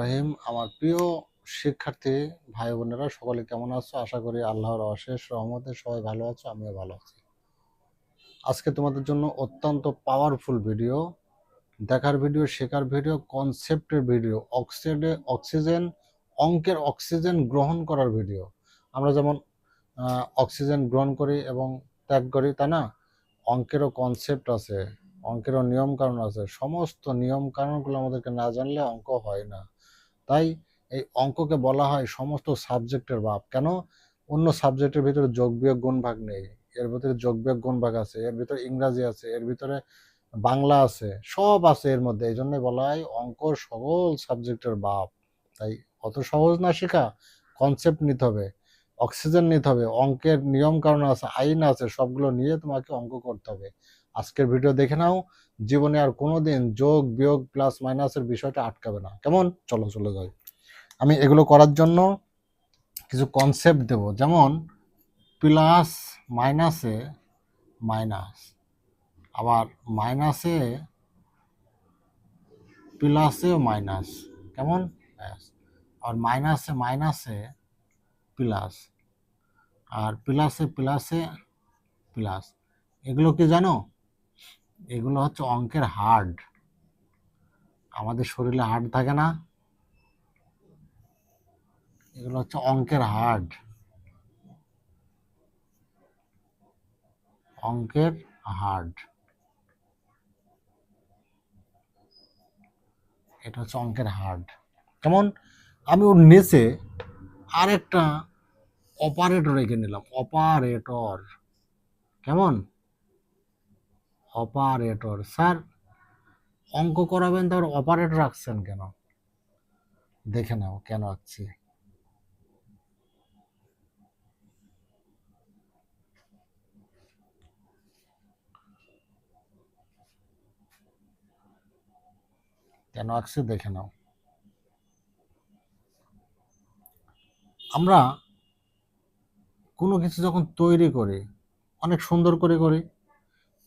রহিম আমার প্রিয় শিক্ষার্থী ভাই বোনেরা, সকলে কেমন আছো? আশা করি আল্লাহর অশেষ রহমতে সবাই ভালো আছো, আমিও ভালো আছি। আজকে তোমাদের জন্য অত্যন্ত পাওয়ারফুল ভিডিও দেখার ভিডিও শেখার ভিডিও কনসেপ্টের ভিডিও অক্সিডে অক্সিজেন অঙ্কের অক্সিজেন গ্রহণ করার ভিডিও আমরা যেমন অক্সিজেন গ্রহণ করি এবং ত্যাগ করি তা না? অঙ্কেরও কনসেপ্ট আছে, অঙ্কেরও নিয়মকানুন আছে, সমস্ত নিয়ম কানুনগুলো আমাদেরকে না জানলে অঙ্ক হয় না। তাই এই অঙ্ককে বলা হয় সমস্ত সাবজেক্টের বাপ কেন? অন্য সাবজেক্টের ভিতরে যোগ বিয়োগ গুণ ভাগ নেই। এর ভিতরে যোগ বিয়োগ গুণ ভাগ আছে, এর ভিতরে ইংরাজি আছে, এর ভিতরে বাংলা আছে, সব আছে এর মধ্যে। এই জন্যই বলা হয় অঙ্ক সকল সাবজেক্টের বাপ তাই অত সহজ না শেখা কনসেপ্ট নিতে হবে। অক্সিজেন নিতে হবে, অঙ্কের নিয়ম কারণ আছে, আইন আছে, সবগুলো নিয়ে তোমাকে অঙ্ক করতে হবে। আজকের ভিডিও দেখে নাও, জীবনে আর কোনোদিন যোগ, বিয়োগ প্লাস মাইনাসের বিষয়টা আটকাবে না। কেমন? চলো, চলে যাই। আমি এগুলো করার জন্য কিছু কনসেপ্ট দেব। যেমন প্লাস মাইনাসে মাইনাস আবার মাইনাসে প্লাসে মাইনাস কেমন? আর মাইনাসে মাইনাসে প্লাস আর প্লাসে প্লাসে প্লাস এগুলো কি জানো? এগুলো হচ্ছে অঙ্কের হার্ড আমাদের শরীরে হার্ড থাকে না। এগুলো হচ্ছে অঙ্কের হার্ড অঙ্কের হার্ড এটা হচ্ছে অঙ্কের হার্ড কেমন? আমি ওর নিচে আরেকটা অপারেটর রেখে নিলাম। অপারেটর কেমন? অপারেটর স্যার, অঙ্ক করাবেন তার অপারেটর রাখছেন কেন? দেখে নাও, কেন আঁকছি। কেন আঁকছি দেখে নাও। আমরা কোনো কিছু যখন তৈরি করে, অনেক সুন্দর করে করে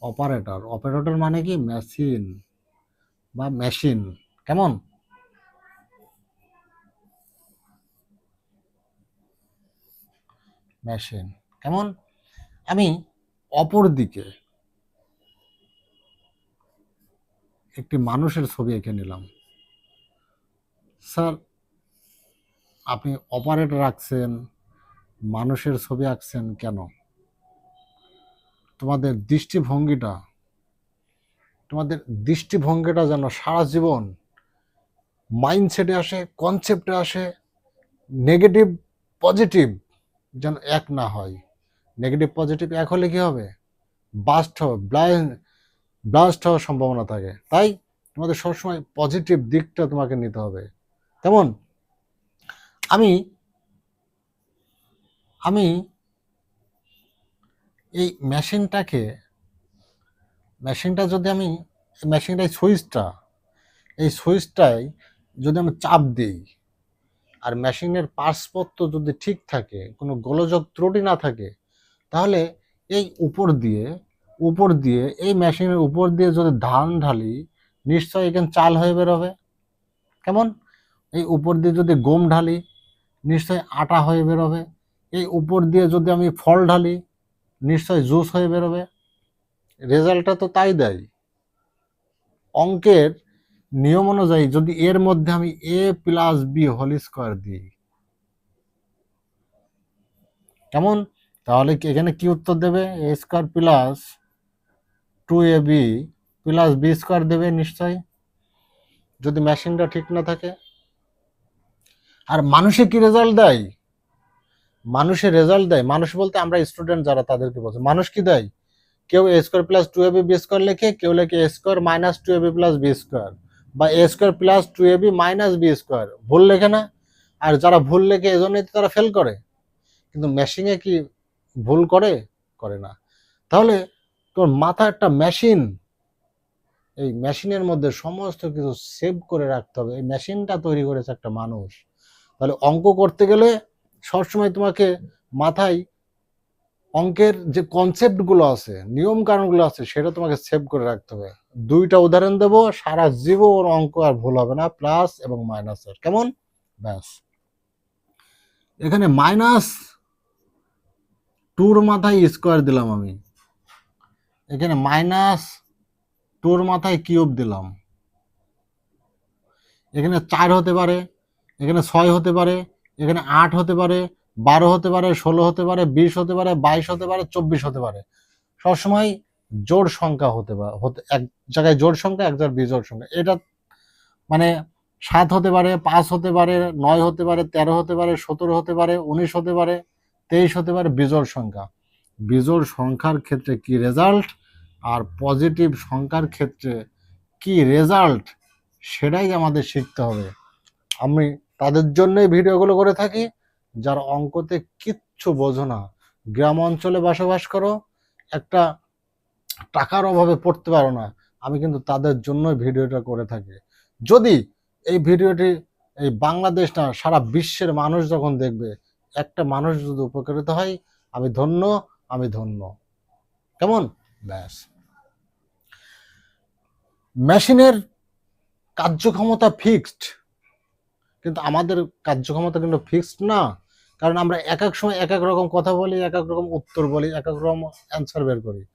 অপারেটর অপারেটর মানে কি? মেশিন বা মেশিন কেমন? মেশিন কেমন? আমি অপর দিকে একটি মানুষের ছবি এঁকে নিলাম। স্যার, আপনি অপারেটর রাখছেন। মানুষের ছবি আঁকছেন কেন? তোমাদের দৃষ্টিভঙ্গিটা তোমাদের দৃষ্টিভঙ্গিটা যেন সারা জীবন মাইন্ডসেটে আসে কনসেপ্টে আসে নেগেটিভ পজিটিভ যেন এক না হয়। নেগেটিভ পজিটিভ এক হলে কি হবে? বাস্ট হবে ব্লাস্ট হওয়ার সম্ভাবনা থাকে। তাই তোমাদের সবসময় পজিটিভ দিকটা তোমাকে নিতে হবে। তেমন আমি আমি এই মেশিনটাকে, মেশিনটা যদি আমি, মেশিনটাই সুইচটা, এই সুইচটাই যদি আমি চাপ দিই, আর মেশিনের পার্সপত্র যদি ঠিক থাকে, কোনো গোলযোগ ত্রুটি না থাকে, তাহলে এই উপর দিয়ে উপর দিয়ে, এই মেশিনের উপর দিয়ে যদি ধান ঢালি, নিশ্চয়ই এখানে চাল হয়ে বেরোবে। কেমন? এই উপর দিয়ে যদি গম ঢালি, নিশ্চয়ই আটা হয়ে বেরোবে। এই উপর দিয়ে যদি আমি ফল ঢালি, নিশ্চয় জুস হয়ে বেরোবে। রেজাল্টটা তো তাই দেয়। অঙ্কের নিয়ম অনুযায়ী যদি এর মধ্যে আমি A plus B whole square দিই, কেমন? তাহলে এখানে কি উত্তর দেবে? A square plus two A B plus B square দেবে নিশ্চয়। যদি মেশিনটা ঠিক না থাকে। আর মানুষে কি রেজাল্ট দেয়? মানুষের রেজাল্ট দেয়। মানুষ বলতে আমরা স্টুডেন্ট যারা তাদেরকে বলছে মানুষ কি দেয়? কেউ A square plus two AB B square লেখে, কেউ লেখে A square minus two AB plus B square বা A square plus two AB minus B square ভুল লেখে না। আর যারা ভুল লেখে, এজন্যই তারা ফেল করে। কিন্তু মেশিনে কি ভুল করে? করে না। তাহলে তোর মাথা একটা মেশিন এই মেশিনের মধ্যে সমস্ত কিছু সেভ করে রাখতে হবে। এই মেশিনটা তৈরি করেছে একটা মানুষ। তাহলে অঙ্ক করতে গেলে সবসময় তোমাকে মাথায় অঙ্কের যে কনসেপ্টগুলো আছে, নিয়ম কানুনগুলো আছে, সেটা তোমাকে সেভ করে রাখতে হবে। দুইটা উদাহরণ দেবো, সারা জীবন অঙ্ক আর ভুল হবে না প্লাস এবং মাইনাসের কেমন? ব্যাস। এখানে মাইনাস টুর মাথায় স্কোয়ার দিলাম আমি। এখানে মাইনাস টুর মাথায় কিউব দিলাম। এখানে চার হতে পারে, এখানে ছয় হতে পারে এখানে আট হতে পারে বারো হতে পারে ষোলো হতে পারে বিশ হতে পারে বাইশ হতে পারে চব্বিশ হতে পারে সবসময় জোড় সংখ্যা হতে পারে এক জায়গায় জোড় সংখ্যা এক জায়গায় বিজোড় সংখ্যা এটা মানে সাত হতে পারে পাঁচ হতে পারে নয় হতে পারে তেরো হতে পারে সতেরো হতে পারে উনিশ হতে পারে তেইশ হতে পারে বিজোড় সংখ্যা বিজোড় সংখ্যার ক্ষেত্রে কি রেজাল্ট আর পজিটিভ সংখ্যার ক্ষেত্রে কি রেজাল্ট সেটাই আমাদের শিখতে হবে আমি তাদের জন্যই ভিডিওগুলো করে থাকি, যার অঙ্কতে কিচ্ছু বোঝো না। গ্রাম অঞ্চলে বসবাস করো, একটা টাকার অভাবে পড়তে পারো না। আমি কিন্তু তাদের জন্যই ভিডিওটা করে থাকি। যদি এই ভিডিওটি এই বাংলাদেশ না, সারা বিশ্বের মানুষ যখন দেখবে, একটা মানুষ যদি উপকৃত হয়, আমি ধন্য আমি ধন্য। কেমন? ব্যাস। মেশিনের কার্যক্ষমতা ফিক্সড। কিন্তু আমাদের কার্যক্ষমতা কিন্তু ফিক্সড না। কারণ আমরা এক এক সময় এক এক রকম কথা বলি, এক এক রকম উত্তর বলি, এক এক রকম অ্যান্সার বের করি।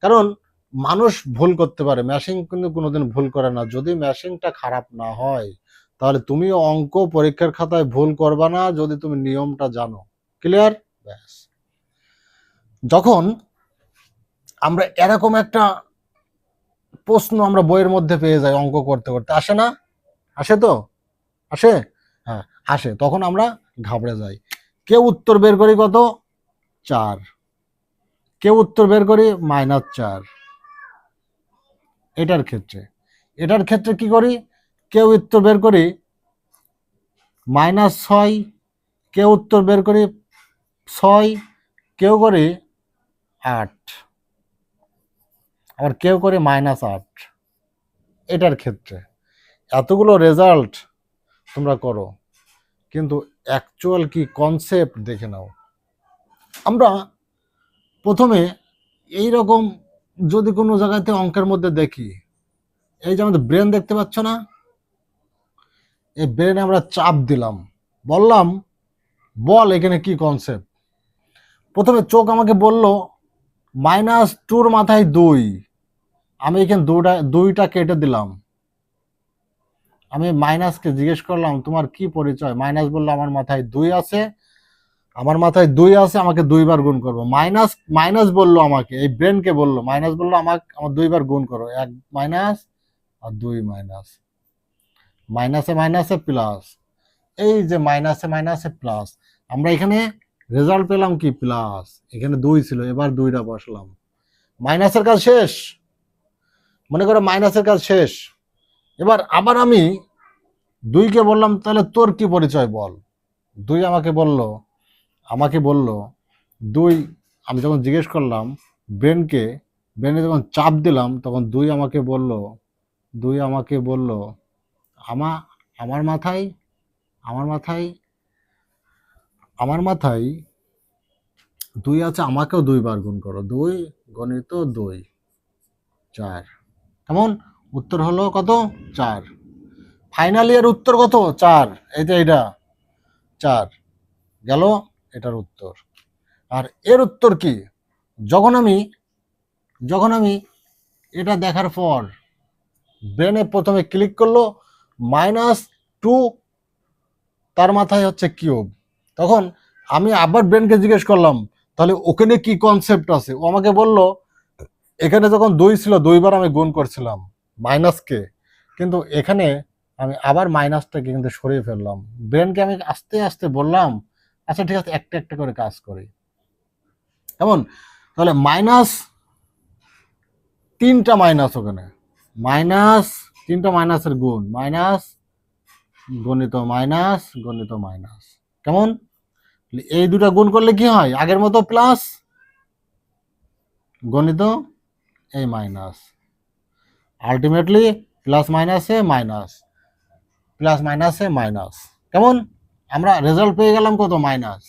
কারণ মানুষ ভুল করতে পারে মেশিন কিন্তু কোনোদিন ভুল করে না। যদি মেশিনটা খারাপ না হয়, তাহলে তুমি অঙ্ক পরীক্ষার খাতায় ভুল করবা না, যদি তুমি নিয়মটা জানো। ক্লিয়ার ব্যাস। যখন আমরা এরকম একটা প্রশ্ন আমরা বইয়ের মধ্যে পেয়ে যাই অঙ্ক করতে করতে, আসে না? আসে তো? আসে? হ্যাঁ। আসে। তখন আমরা ঘাবড়ে যাই। কেউ উত্তর বের করি কত? চার। কেউ উত্তর বের করি মাইনাস চার। এটার ক্ষেত্রে। এটার ক্ষেত্রে কি করি? কেউ উত্তর বের করি মাইনাস ছয়। কেউ উত্তর বের করি ছয়। কেউ করি আট। আবার কেউ করে মাইনাস আট। এটার ক্ষেত্রে। এতগুলো রেজাল্ট তোমরা করো। কিন্তু অ্যাকচুয়াল কি কনসেপ্ট দেখে নাও। আমরা প্রথমে এই রকম যদি কোনো জায়গাতে অঙ্কের মধ্যে দেখি, এই যে আমাদের ব্রেন দেখতে পাচ্ছ না? এই ব্রেনে আমরা চাপ দিলাম। বললাম, বল এখানে কি কনসেপ্ট প্রথমে চোখ আমাকে বলল, মাইনাস টুর মাথায় দুই। আমি এখানে দুটা দুইটা কেটে দিলাম। আমি মাইনাসকে জিজ্ঞেস করলাম, তোমার কি পরিচয়? মাইনাস বলল, আমার মাথায় দুই আছে। আমার মাথায় দুই আছে, আমাকে দুইবার গুণ করব মাইনাস মাইনাস বলল আমাকে, এই ব্রেনকে বলল, মাইনাস বলল, আমাকে, আমার দুইবার গুণ করো। এক মাইনাস আর দুই মাইনাস। মাইনাসে মাইনাসে প্লাস। এই যে মাইনাসে মাইনাসে প্লাস, আমরা এখানে রেজাল্ট পেলাম কি? প্লাস। এখানে দুই ছিল, এবার দুইটা বসলাম। মাইনাসের কাজ শেষ? মনে করো মাইনাসের কাজ শেষ। এবার আবার আমি দুইকে বললাম, তাহলে তোর কি পরিচয় বল? দুই আমাকে বলল আমাকে বলল, দুই, আমি যখন জিজ্ঞেস করলাম ব্রেনকে ব্রেনে যখন চাপ দিলাম, তখন দুই আমাকে বলল, দুই আমাকে বলল, আমা, আমার মাথায় আমার মাথায় আমার মাথায় দুই আছে, আমাকেও দুইবার গুণ করো, দুই গণিত দুই, চার। কেমন? উত্তর হলো কত? চার। ফাইনাল ইয়ার উত্তর কত? চার। এই যে এটা চার। গেল এটার উত্তর। আর এর উত্তর কি? যখন আমি যখন আমি এটা দেখার পর ব্রেনে প্রথমে ক্লিক করল মাইনাস টু তার মাথায় হচ্ছে কিউব তখন আমি আবার ব্রেনকে জিজ্ঞেস করলাম, তাহলে ওখানে কি কনসেপ্ট আছে? ও আমাকে বলল, এখানে যখন দুই ছিল, দুইবার আমি গুণ করছিলাম মাইনাসকে কিন্তু এখানে আমি আবার মাইনাসটাকে কিন্তু সরিয়ে ফেললাম। ব্রেনকে আমি আস্তে আস্তে বললাম আচ্ছা ঠিক আছে, একটা একটা করে কাজ করি। কেমন? তাহলে মাইনাস তিনটা মাইনাস ওখানে। মাইনাস তিনটা মাইনাসের গুণ। মাইনাস গণিত মাইনাস গণিত মাইনাস। কেমন? এই দুটা গুণ করলে কি হয়? আগের মতো প্লাস গণিত এই মাইনাস। আলটিমেটলি প্লাস মাইনাসে মাইনাস। প্লাস মাইনাসে মাইনাস। কেমন? আমরা রেজাল্ট পেয়ে গেলাম কত? মাইনাস।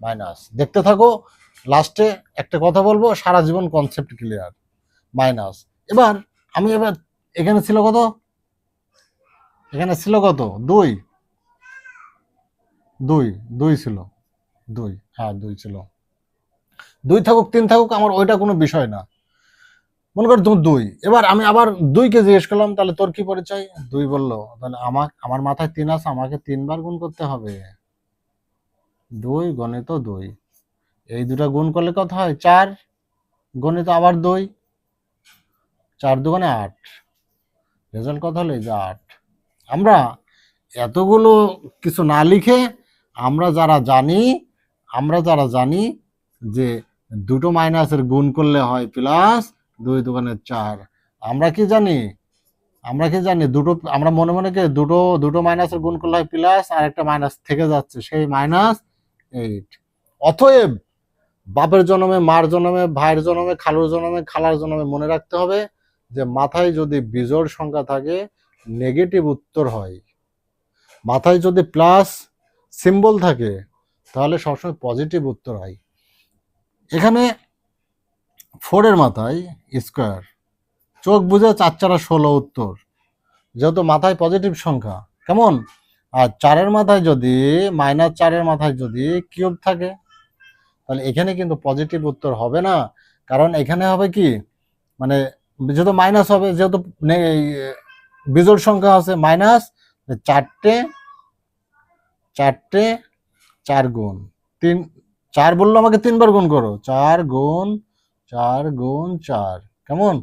মাইনাস। দেখতে থাকো লাস্টে একটা কথা বলব, সারা জীবন কনসেপ্ট ক্লিয়ার মাইনাস। এবার আমি এবার এখানে ছিল কত? এখানে ছিল কত? দুই। দুই। দুই ছিল। দুই। হ্যাঁ দুই ছিল। দুই থাকুক, তিন থাকুক, আমার ওইটা কোনো বিষয় না। মনে কর তুমি দুই। এবার আমি আবার দুইকে জিজ্ঞেস করলাম, তাহলে তোর কি পরিচয়? দুই বলল, তাহলে আমার আমার মাথায় তিন আছে, আমাকে তিনবার গুণ করতে হবে। দুই, গণিত দুই। এই দুটা গুণ করলে কত হয়? চার। গণিত আবার দুই। চার দুগুণে আট। রেজাল্ট কত হলো? এই যে আট। আমরা এতগুলো কিছু না লিখে আমরা যারা জানি, আমরা যারা জানি যে দুটো মাইনাসের গুণ করলে হয় প্লাস দুই দোকানের চার। আমরা কি জানি? আমরা কি জানি? দুটো, আমরা মনে মনে কি দুটো দুটো মাইনাসের গুণ করলে হয় প্লাস আর একটা মাইনাস থেকে যাচ্ছে। সেই মাইনাস এইট অতএব বাপের জন্মে, মার জন্মে, ভাইয়ের জন্মে, খালুর জন্মে, খালার জন্মে মনে রাখতে হবে যে মাথায় যদি বিজোড় সংখ্যা থাকে নেগেটিভ উত্তর হয়। মাথায় যদি প্লাস সিম্বল থাকে, তাহলে সবসময় পজিটিভ উত্তর হয়। এখানে ফোরের মাথায় স্কোয়ার। চোখ বুঝে চার চারা ষোলো উত্তর। যেহেতু মাথায় পজিটিভ সংখ্যা, কেমন? আর চারের মাথায় যদি মাইনাস চারের মাথায় যদি কিউব থাকে, তাহলে এখানে কিন্তু পজিটিভ উত্তর হবে না। কারণ এখানে হবে কি? মানে যেহেতু মাইনাস হবে, যেহেতু বিজোড় সংখ্যা আছে মাইনাস চারটে চারটে, চার গুণ। তিন, চার বলল আমাকে তিনবার গুণ করো। চার গুণ চার গুণ চার। কেমন?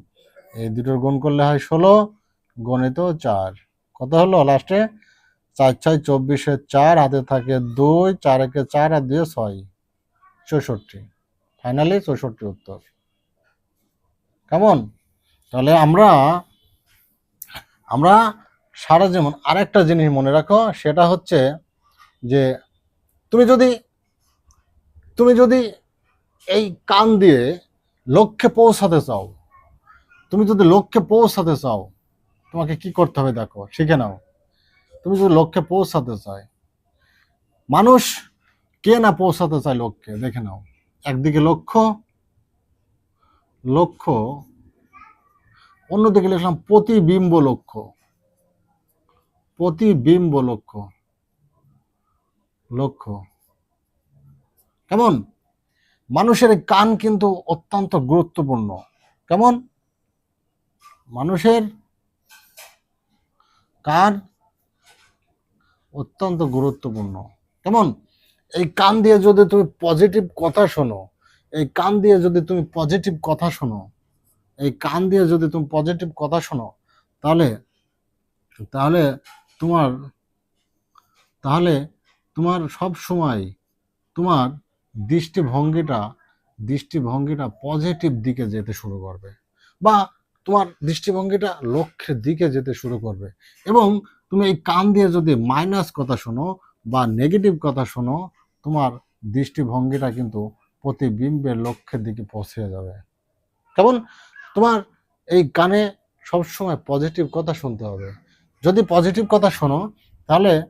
এই দুটোর গুণ করলে হয় ষোলো, গণিত চার। কত হলো? লাস্টে চার ছয় চব্বিশে চার, হাতে থাকে দুই, চার একে চার, আর দুয়ে ছয়। চৌষট্টি। ফাইনালি চৌষট্টি উত্তর। কেমন? তাহলে আমরা আমরা সারা যেমন আরেকটা জিনিস মনে রাখো, সেটা হচ্ছে যে তুমি যদি তুমি যদি এই কান দিয়ে লক্ষ্যে পৌঁছাতে চাও। তুমি যদি লক্ষ্যে পৌঁছাতে চাও, তোমাকে কি করতে হবে দেখো, শিখে নাও। তুমি যদি লক্ষ্যে পৌঁছাতে চাই মানুষ কে না পৌঁছাতে চায় লক্ষ্যে, দেখে নাও। একদিকে লক্ষ্য লক্ষ্য, অন্যদিকে লিখলাম প্রতিবিম্ব লক্ষ্য। প্রতিবিম্ব লক্ষ্য। লক্ষ্য। কেমন? মানুষের কান কিন্তু অত্যন্ত গুরুত্বপূর্ণ। কেমন? মানুষের কান অত্যন্ত গুরুত্বপূর্ণ। কেমন? এই কান দিয়ে যদি তুমি পজিটিভ কথা শোনো, এই কান দিয়ে যদি তুমি পজিটিভ কথা শোনো, এই কান দিয়ে যদি তুমি পজিটিভ কথা শোনো, তাহলে তাহলে তোমার তাহলে তোমার সব সময় তোমার দৃষ্টিভঙ্গিটা দৃষ্টিভঙ্গিটা পজিটিভ দিকে যেতে শুরু করবে বা তোমার দৃষ্টিভঙ্গিটা লক্ষ্যের দিকে যেতে শুরু করবে এবং তুমি এই কান দিয়ে যদি মাইনাস কথা শোনো বা নেগেটিভ কথা শোনো, তোমার দৃষ্টিভঙ্গিটা কিন্তু প্রতিবিম্বের লক্ষ্যের দিকে পৌঁছে যাবে। কেমন? তোমার এই কানে সবসময় পজিটিভ কথা শুনতে হবে। যদি পজিটিভ কথা শোনো, তাহলে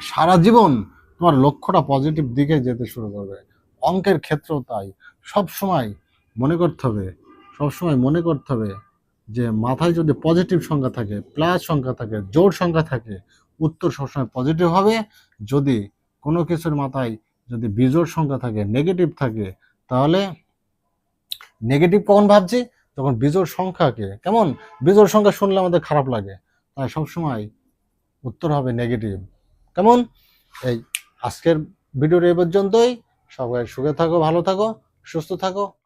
সারা জীবন তোমার লক্ষ্যটা পজিটিভ দিকে যেতে শুরু করবে। অঙ্কের ক্ষেত্রেও তাই। সব সময় মনে করতে হবে সব সময় মনে করতে হবে যে মাথায় যদি পজিটিভ সংখ্যা থাকে প্লাস সংখ্যা থাকে জোর সংখ্যা থাকে, উত্তর সবসময় পজিটিভ হবে। যদি কোনো কিছুর মাথায় যদি বিজোড় সংখ্যা থাকে নেগেটিভ থাকে, তাহলে নেগেটিভ কখন ভাবছি? তখন বিজোড় সংখ্যাকে। কেমন? বিজোড় সংখ্যা শুনলে আমাদের খারাপ লাগে। তাই সবসময় উত্তর হবে নেগেটিভ কেমন? এই আজকের ভিডিওটা এ পর্যন্তই। সবাই সুখে থাকো ভালো থাকো সুস্থ থাকো।